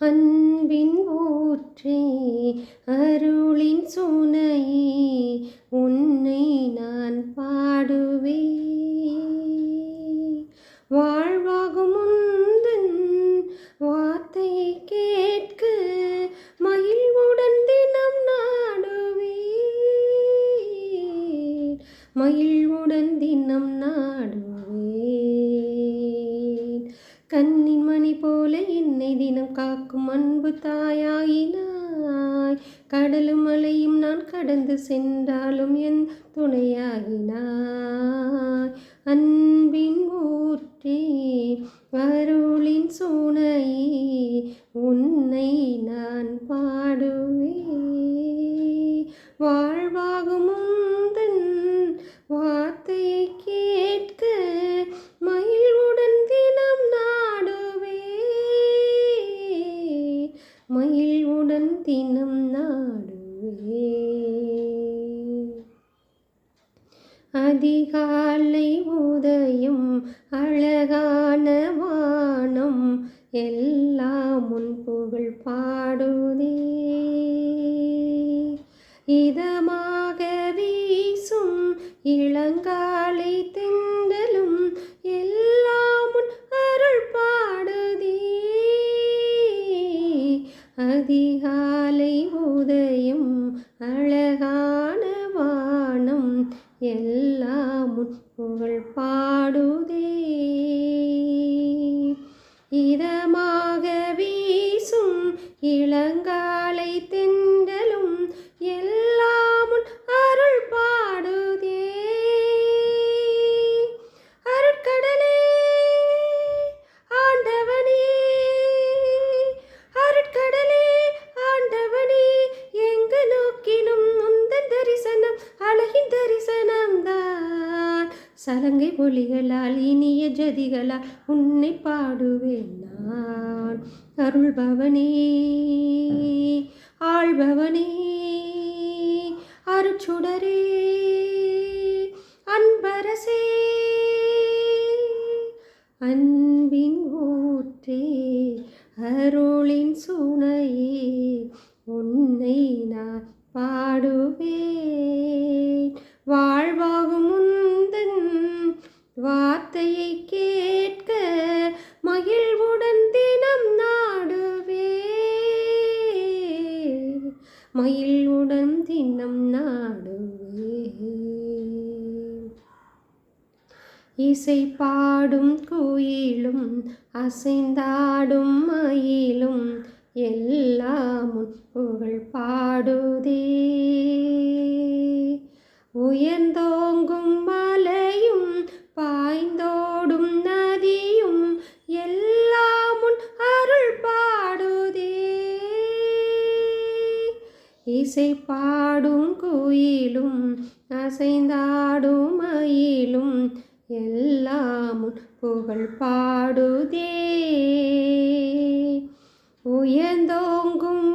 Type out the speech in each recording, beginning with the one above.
அன்பின் ஊற்றே அருளின் சுனையே உன்னை நான் பாடுவே. வாழ்வாகும் முந்தன் வார்த்தையை கேட்க மகிழ்வுடன் தினம் நாடுவே. மகிழ்வுடன் தினம் கண்ணின் மணி போல என்னை தினம் காக்கும் அன்பு தாயாயினாய். கடலும் மலையும் நான் கடந்து சென்றாலும் என் துணையாகினாய் அன்பின் ஊற்றே அருளின் சூனையே உன்னை நான் பாடுவேன். வா உடன் தினம் நாடுவே. அதிகாலை உதயம் அழகான வானம் எல்லாம் உன் புகழ் பாடுதே. இதமாக வீசும் இளங்காலை அதிகாலை உதயம் அழகான வானம் எல்லாம் புகழ் பாடுதே. இதமாக வீசும் இளங்காலை தென் சலங்கை ஒளிகளால் இனிய ஜதிகளால் உன்னை பாடுவேன் நான். அருள்பவனே ஆள்பவனே அருச்சுடரே அன்பரசே அன்பின் ஊற்றே அருளின் சுனையே உன்னை நான் பாடுவேன். வாழ்வாகும் வார்த்தையை கேட்க மகிழ்வுடன் தினம் நாடுவே. மகிழ்வுடன் தினம் நாடுவே. இசை பாடும் குயிலும் அசைந்தாடும் மயிலும் எல்லாம் புகழ் பாடுதே. உயர்ந்தோ இசை பாடும் குயிலும் அசைந்தாடும் மயிலும் எல்லாமும் புகழ் பாடுதே. உயர்ந்தோங்கும்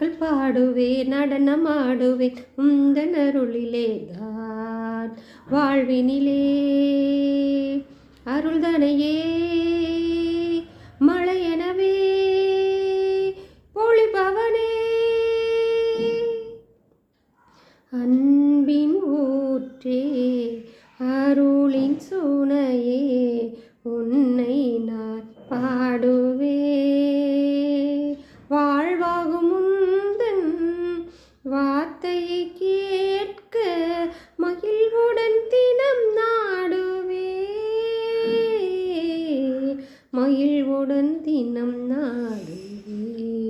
பாக்கள் பாடுவேன் நடனமாடுவேன் உந்தன் அருளிலே தான் வாழ்வினிலே. அருள்தனையே மழையெனவே பொழிபவனே. அன்பின் ஊற்றே அருளின் சுனையே உன்னை நான் பாடுவே மகிழ்வுடன் தினம் நாடுவே